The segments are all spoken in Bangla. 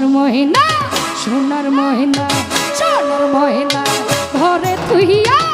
সোনার মহিনা সোনার মহিনা সোনার মহিনা ঘরে তুইয়া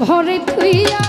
ঘরে থুইয়া